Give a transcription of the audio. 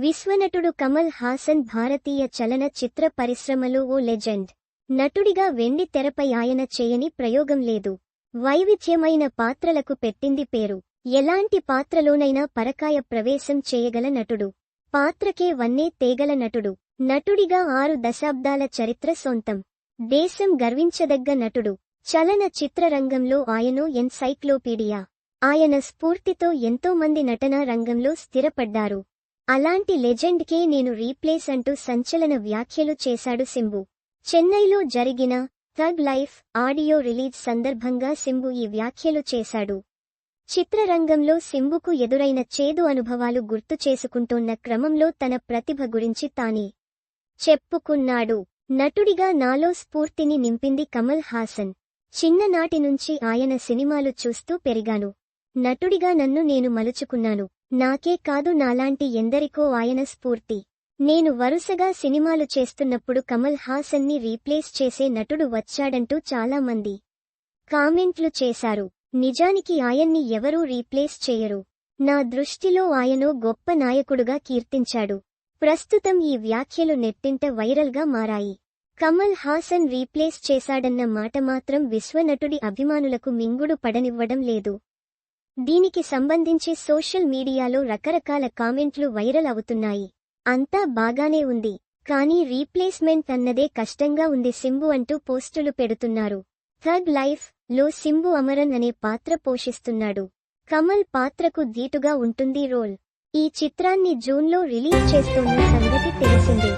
విశ్వనటుడు కమల్ హాసన్ భారతీయ చలన చిత్ర పరిశ్రమలో ఓ లెజెండ్. నటుడిగా వెండి తెరపై ఆయన చేయని ప్రయోగం లేదు. వైవిధ్యమైన పాత్రలకు పెట్టింది పేరు. ఎలాంటి పాత్రలోనైనా పరకాయ ప్రవేశం చేయగల నటుడు. పాత్రకే వన్నే తేగల నటుడు. నటుడిగా ఆరు దశాబ్దాల చరిత్ర సొంతం. దేశం గర్వించదగ్గ నటుడు. చలన చిత్రరంగంలో ఆయనో ఎన్సైక్లోపీడియా. ఆయన స్ఫూర్తితో ఎంతో మంది నటనా రంగంలో స్థిరపడ్డారు. అలాంటి లెజెండ్కే నేను రీప్లేస్ అంటూ సంచలన వ్యాఖ్యలు చేశాడు సింబు. చెన్నైలో జరిగిన థగ్ లైఫ్ ఆడియో రిలీజ్ సందర్భంగా సింబు ఈ వ్యాఖ్యలు చేశాడు. చిత్రరంగంలో సింబుకు ఎదురైన చేదు అనుభవాలు గుర్తు చేసుకుంటోన్న క్రమంలో తన ప్రతిభ గురించి తానే చెప్పుకున్నాడు. నటుడిగా నాలో స్ఫూర్తిని నింపింది కమల్ హాసన్. చిన్ననాటి నుంచి ఆయన సినిమాలు చూస్తూ పెరిగాను. నటుడిగా నన్ను నేను మలుచుకున్నాను. నాకే కాదు నాలాంటి ఎందరికో ఆయన స్ఫూర్తి. నేను వరుసగా సినిమాలు చేస్తున్నప్పుడు కమల్ హాసన్ని రీప్లేస్ చేసే నటుడు వచ్చాడంటూ చాలా మంది కామెంట్లు చేశారు. నిజానికి ఆయన్ని ఎవరూ రీప్లేస్ చేయరు. నా దృష్టిలో ఆయనో గొప్ప నాయకుడుగా కీర్తించాడు. ప్రస్తుతం ఈ వ్యాఖ్యలు నెట్టింట వైరల్గా మారాయి. కమల్ హాసన్ రీప్లేస్ చేశాడన్న మాట మాత్రం విశ్వనటుడి అభిమానులకు మింగుడు పడనివ్వడం లేదు. దీనికి సంబంధించి సోషల్ మీడియాలో రకరకాల కామెంట్లు వైరల్ అవుతున్నాయి. అంతా బాగానే ఉంది కానీ రీప్లేస్మెంట్ అన్నదే కష్టంగా ఉంది సింబు అంటూ పోస్టులు పెడుతున్నారు. థర్డ్ లైఫ్లో సింబు అమరన్ అనే పాత్ర పోషిస్తున్నాడు. కమల్ పాత్రకు ధీటుగా ఉంటుంది రోల్. ఈ చిత్రాన్ని జూన్లో రిలీజ్ చేస్తున్న సంగతి తెలిసిందే.